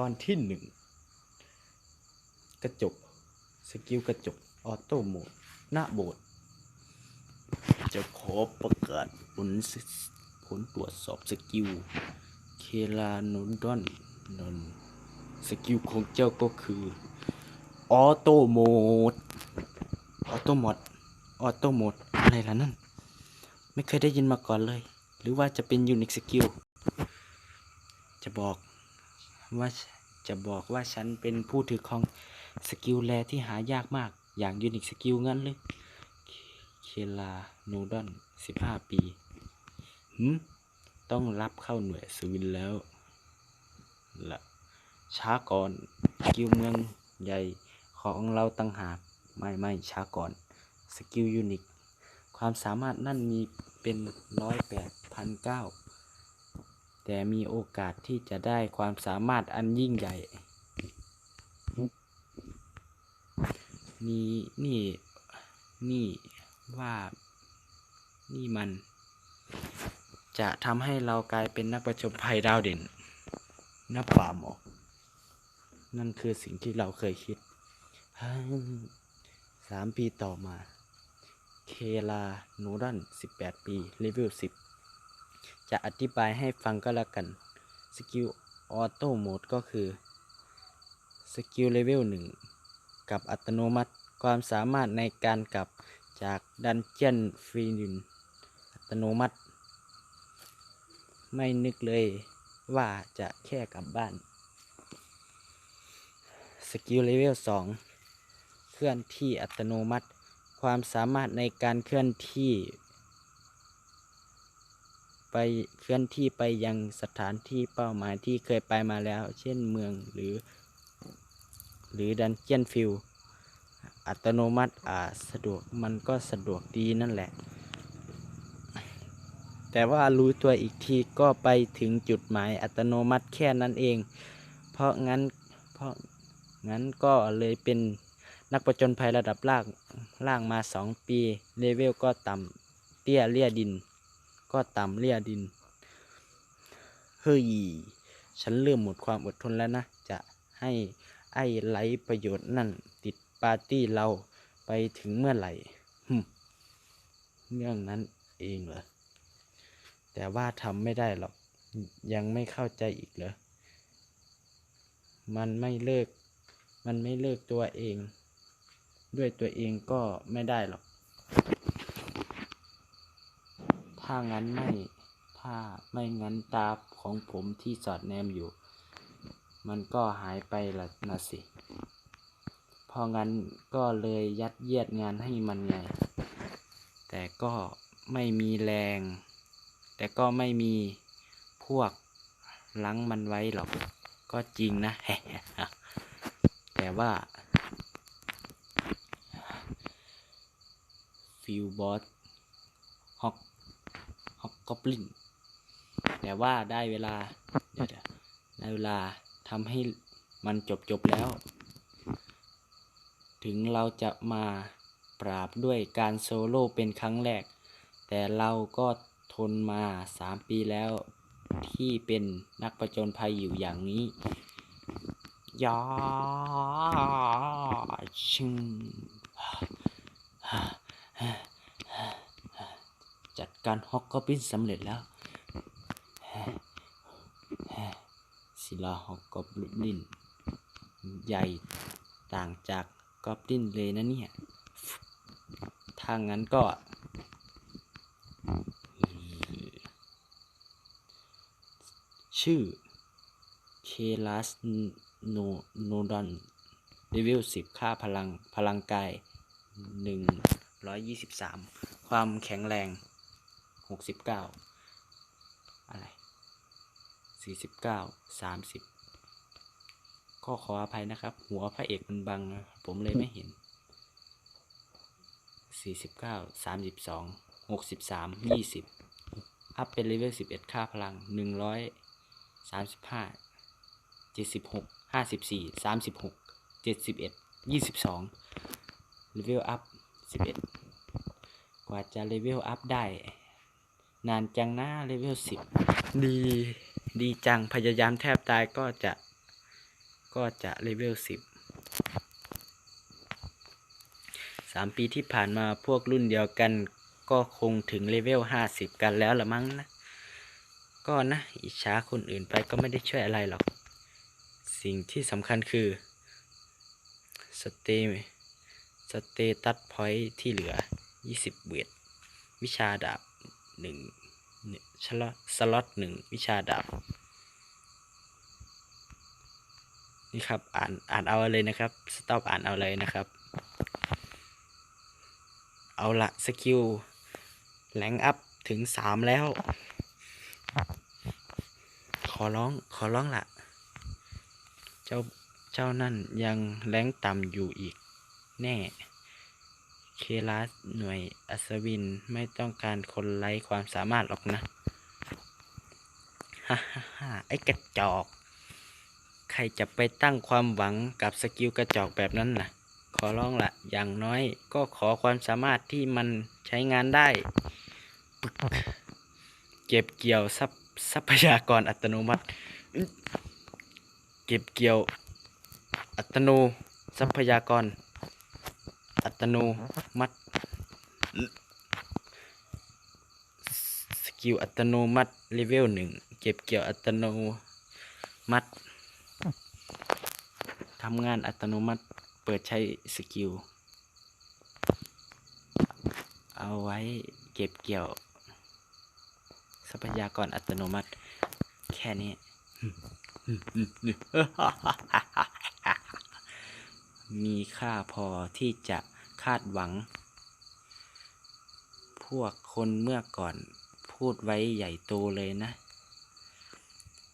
ตอนที่หนึ่งกระจก สกิลกระจก ออโต้โหมด หน้าโบสถ์จะขอประกาศผลผลตรวจสอบสกิล เคลาโนดอนนนสกิลของเจ้าก็คือ ออโต้โหมด ออโต้โหมด ออโต้โหมด อะไรล่ะนั่น ไม่เคยได้ยินมาก่อนเลย หรือว่าจะเป็นยูนิคสกิล จะบอก ว่าจะบอกว่าฉันเป็นผู้ถือครองสกิลแรที่หายากมากอย่างยูนิคสกิลงั้นเลยเคลาโนดอนสิบห้าปีหืมต้องรับเข้าหน่วยสวินแล้วละช้าก่อนสกิลเมืองใหญ่ของเราตั้งหากไม่ไม่ช้าก่อนสกิลยูนิคความสามารถนั่นมีเป็นร้อยแปดพันเก้า แต่มีโอกาสที่จะได้ความสามารถอันยิ่งใหญ่ นี่นี่นี่ว่านี่มัน จะทำให้เรากลายเป็นนักประจนภัยดาวเด่น นับป่าหมอนั่นคือสิ่งที่เราเคยคิดสามปีต่อมา เคลาโนดัน18 ปีเลเว10 จะอธิบายให้ฟังก็แล้วกันสกิลออโต้โหมดก็คือสกิลเลเวล1กับอัตโนมัติความสามารถในการกลับจากดันเจียนฟรีนอัตโนมัติ ไม่นึกเลยว่าจะแค่กลับบ้านสกิลเลเวล2เคลื่อนที่อัตโนมัติ ความสามารถในการเคลื่อนที่ ไปเคลื่อนที่ไปยังสถานที่เป้าหมายที่เคยไปมาแล้ว เช่นเมืองหรือ หรือดันเจียนฟิลอัตโนมัติอาสะดวกมันก็สะดวกดีนั่นแหละ แต่ว่ารู้ตัวอีกทีก็ไปถึงจุดหมายอัตโนมัติแค่นั้นเอง เพราะงั้นเพราะงั้นก็เลยเป็นนักประจนภัยระดับล่างล่างมาสองปี เลเวลก็ต่ำเตี้ยเลี่ยดิน ก็ต่ำเลี่ยดิน เฮ้ย ฉันเริ่มหมดความอดทนแล้วนะ จะให้ไอ้ไรประโยชน์นั่น ติดปาร์ตี้เราไปถึงเมื่อไหร่เรื่องนั้นเองเหรอ แต่ว่าทำไม่ได้หรอก ยังไม่เข้าใจอีกเหรอ มันไม่เลิก มันไม่เลิกตัวเอง ด้วยตัวเองก็ไม่ได้หรอก ถ้างั้นไม่ ถ้าไม่งั้นตาของผมที่สอดแนมอยู่ มันก็หายไปละนะสิ พองั้นก็เลยยัดเยียดงานให้มันไง แต่ก็ไม่มีแรง แต่ก็ไม่มีพวกลังมันไว้หรอก ก็จริงนะ แต่ว่าฟิลบอสฮอกฮอ กกอบลินแต่ว่าได้เวลาเดี๋ยวได้เวลาทำให้มันจบจบแล้ว ถึงเราจะมาปราบด้วยการโซโล่เป็นครั้งแรก แต่เราก็ทนมาสามปีแล้วที่เป็นนักประจนภัยอยู่อย่างนี้ยาชิง จัด การฮอกกอบลินสำเร็จแล้วศิลาฮอกกอบลินใหญ่ต่างจากกอบลินเลยนะเนี่ย ถ้างั้นก็ ชื่อ เคลัสโนโนดอนเลเวลสิบค่าพลังพลังกายหนึ่งร้อยยี่สิบสามความแข็งแรง หกสิบเก้าอะไรสี่สิบเก้าสามสิบก็ขออภัยนะครับ หัวพระเอกมันบัง ผมเลยไม่เห็นสี่สิบเก้าสามสิบสองหกสิบสามยี่สิบอัพเป็นเลเวลสิบเอ็ดค่าพลังหนึ่งร้อยสามสิบห้าเจ็ดสิบหกห้าสิบสี่สามสิบหกเจ็ดสิบเอ็ดยี่สิบสองเลเวลอัพสิบเอ็ดกว่าจะเลเวลอัพได้ นานจังหนะเลเวลสิบดี ดีจัง พยายามแทบตายก็จะ ก็จะเลเวลสิบสามปีที่ผ่านมาพวกรุ่นเดียวกัน ก็คงถึงเลเวลห้าสิบกันแล้วละมั้งนะ ก็นะ อิจฉาคนอื่นไปก็ไม่ได้ช่วยอะไรหรอก สิ่งที่สำคัญคือสเตสเตตัสพอยที่เหลือ 20เวทวิชาดาบ หนึ่งชลอสล็อตหนึ่งวิชาดาบนี่ครับอ่านอ่านเอาเลยนะครับสต็อปอ่านเอาเลยนะครับ เอาละสกิลแรงอัพถึงสามแล้ว ขอร้องขอร้องละเจ้าเจ้านั่นยังแรงต่ำอยู่อีกแน่ เคลาสหน่วยอัศวินไม่ต้องการคนไร้ความสามารถหรอกนะ ฮ่าฮ่าฮ่าไอ้กระจอก ใครจะไปตั้งความหวังกับสกิลกระจอกแบบนั้นน่ะ ขอร้องละอย่างน้อยก็ขอความสามารถที่มันใช้งานได้ เก็บเกี่ยวทรัพทรัพยากรอัตโนมัติ เก็บเกี่ยวอัตโนทรัพยากร อัตโนมัติ สกิลอัตโนมัติเลเวลหนึ่งเก็บเกี่ยวอัตโนมัติทำงานอัตโนมัติเปิดใช้สกิล เอาไว้เก็บเกี่ยว ทรัพยากรอัตโนมัติ แค่นี้ มีค่าพอที่จะ คาดหวัง พวกคนเมื่อก่อนพูดไว้ใหญ่โตเลยนะ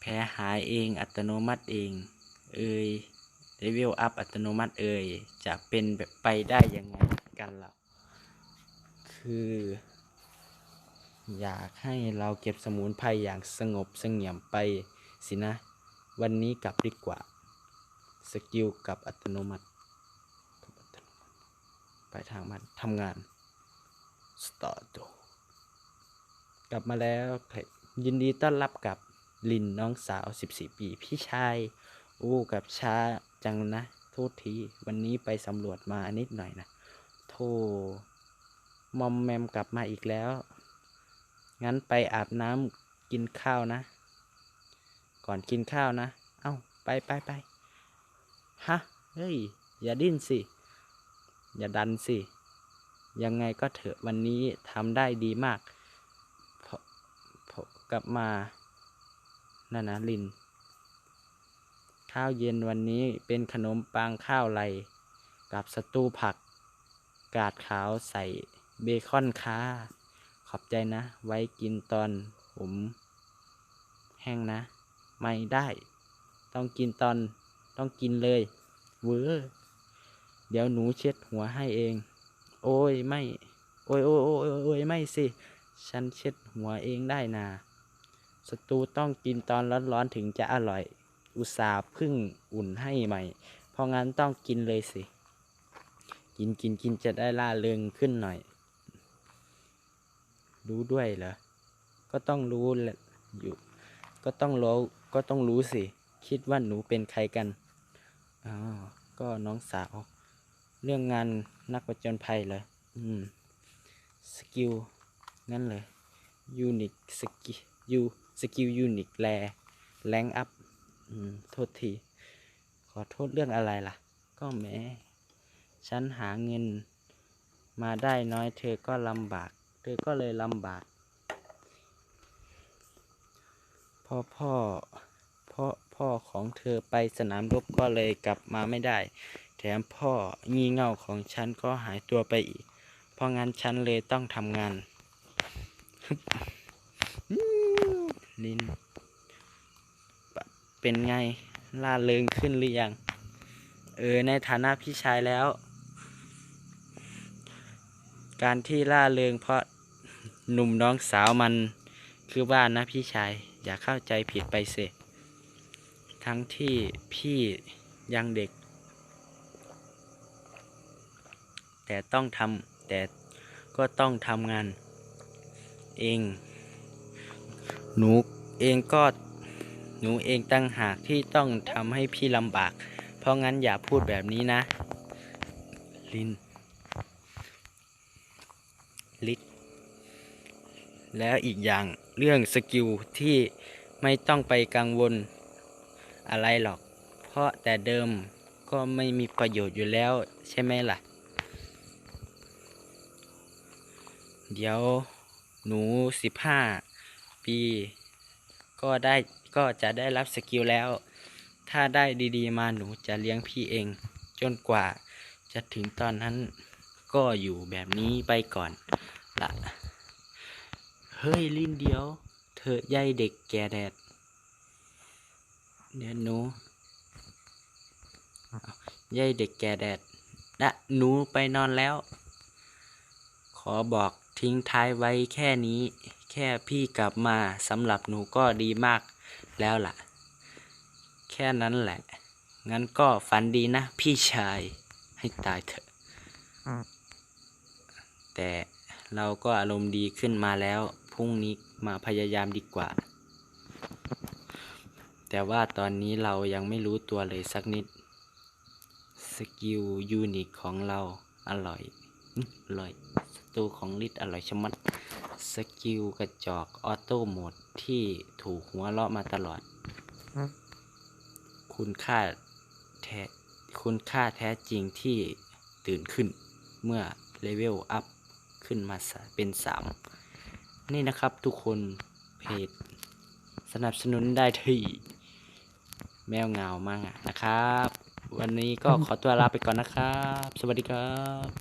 แพ้หายเองอัตโนมัติเอง เอ่ยเลเวลอัพอัตโนมัติเอ่ยจะเป็นแบบไปได้ยังไงกันล่ะคือ อยากให้เราเก็บสมุนไพรอย่างสงบสงี่ยมไปสินะ วันนี้กลับดีกว่า สกิลกับอัตโนมัติกับอัตโนมัติ ไปทางมันทำงานสตาร์ทกลับมาแล้วยินดีต้อนรับกับลินน้องสาว 14 ปี พี่ชายโอ้กับช้าจังนะ โทษที วันนี้ไปสำรวจมานิดหน่อยนะ โทมอมแมมกลับมาอีกแล้ว งั้นไปอาบน้ำกินข้าวนะ ก่อนกินข้าวนะ เอ้า ไปไปไปฮะ เฮ้ย อย่าดิ้นสิ อย่าดันสิ ยังไงก็เถอะวันนี้ทำได้ดีมากพพกลับมานั่นนะลิน ข้าวเย็นวันนี้เป็นขนมปังข้าวไรกับสตูผัก กาดขาวใส่เบคอนค้า ขอบใจนะ ไว้กินตอนผม แห้งนะ ไม่ได้ ต้องกินตอนต้องกินเลย เวอ เดี๋ยวหนูเช็ดหัวให้เอง โอ้ยไม่ โอ้ยโอ้ยโอ้ยโอ้ยอยไม่สิ ฉันเช็ดหัวเองได้นาสตูต้องกินตอนร้อนๆถึงจะอร่อย อุตส่าห์พึ่งอุ่นให้ใหม่ เพราะงั้นต้องกินเลยสิ กินกินกินจะได้ล่าเริงขึ้นหน่อย รู้ด้วยเหรอ ก็ต้องรู้แหละอยู่ ก็ต้องรู้ ก็ต้องรู้สิ คิดว่าหนูเป็นใครกัน อ๋อ ก็น้องสาว เรื่องงานนักประจนภัยเหรออืมสกิลงั้นเลยยูนิคสกิยูสกิลยูนิคแลแรงอัพอืมโทษที ขอโทษเรื่องอะไรล่ะ ก็แม้ฉันหาเงินมาได้น้อยเธอก็ลำบาก เธอก็เลยลำบากพ่อพ่อพ่อพ่อของเธอไปสนามรบก็เลยกลับมาไม่ได้ แถมพ่องี่เง่าของฉันก็หายตัวไปอีก เพราะงั้นฉันเลยต้องทำงานลินเป็นไงล่าเริงขึ้นหรือยัง เออ ในฐานะพี่ชายแล้ว การที่ล่าเริงเพราะหนุ่มน้องสาวมันคือบ้านนะพี่ชาย อย่าเข้าใจผิดไปเสิทั้งที่พี่ยังเด็ก แต่ต้องทำแต่ก็ต้องทำงาน เอง หนูเองก็หนูเองตั้งหากที่ต้องทำให้พี่ลำบาก เพราะงั้นอย่าพูดแบบนี้นะ ลินลิศแล้วอีกอย่างเรื่องสกิลที่ไม่ต้องไปกังวลอะไรหรอก เพราะแต่เดิมก็ไม่มีประโยชน์อยู่แล้วใช่ไหมล่ะ เดี๋ยวหนูสิบห้าปี ก็ได้ก็จะได้รับสกิลแล้ว ถ้าได้ดีๆมาหนูจะเลี้ยงพี่เอง จนกว่าจะถึงตอนนั้นก็อยู่แบบนี้ไปก่อนละเฮ้ยลินเดียว เธอใยเด็กแก่แดดเดี๋ยวหนูเอาใยเด็กแก่แดดนะหนูไปนอนแล้ว ขอบอก ทิ้งท้ายไว้แค่นี้ แค่พี่กลับมาสำหรับหนูก็ดีมากแล้วล่ะ แค่นั้นแหละ งั้นก็ฝันดีนะ พี่ชายให้ตายเถอะ แต่เราก็อารมณ์ดีขึ้นมาแล้ว พรุ่งนี้มาพยายามดีกว่า แต่ว่าตอนนี้เรายังไม่รู้ตัวเลยสักนิด สกิลยูนิคของเราอร่อยอื้ออร่อยส ตูของลิดอร่อยชะมัด สกิลกระจอกออโต้โหมดที่ถูกหัวเราะมาตลอด คุณค่าแท้คุณค่าแท้จริงที่ตื่นขึ้น เมื่อเลเวลอัพขึ้นมาสะเป็นสามนี่นะครับทุกคนเพจสนับสนุนได้ที่แมวเหงามากนะครับ วันนี้ก็ขอตัวลาไปก่อนนะครับ สวัสดีครับ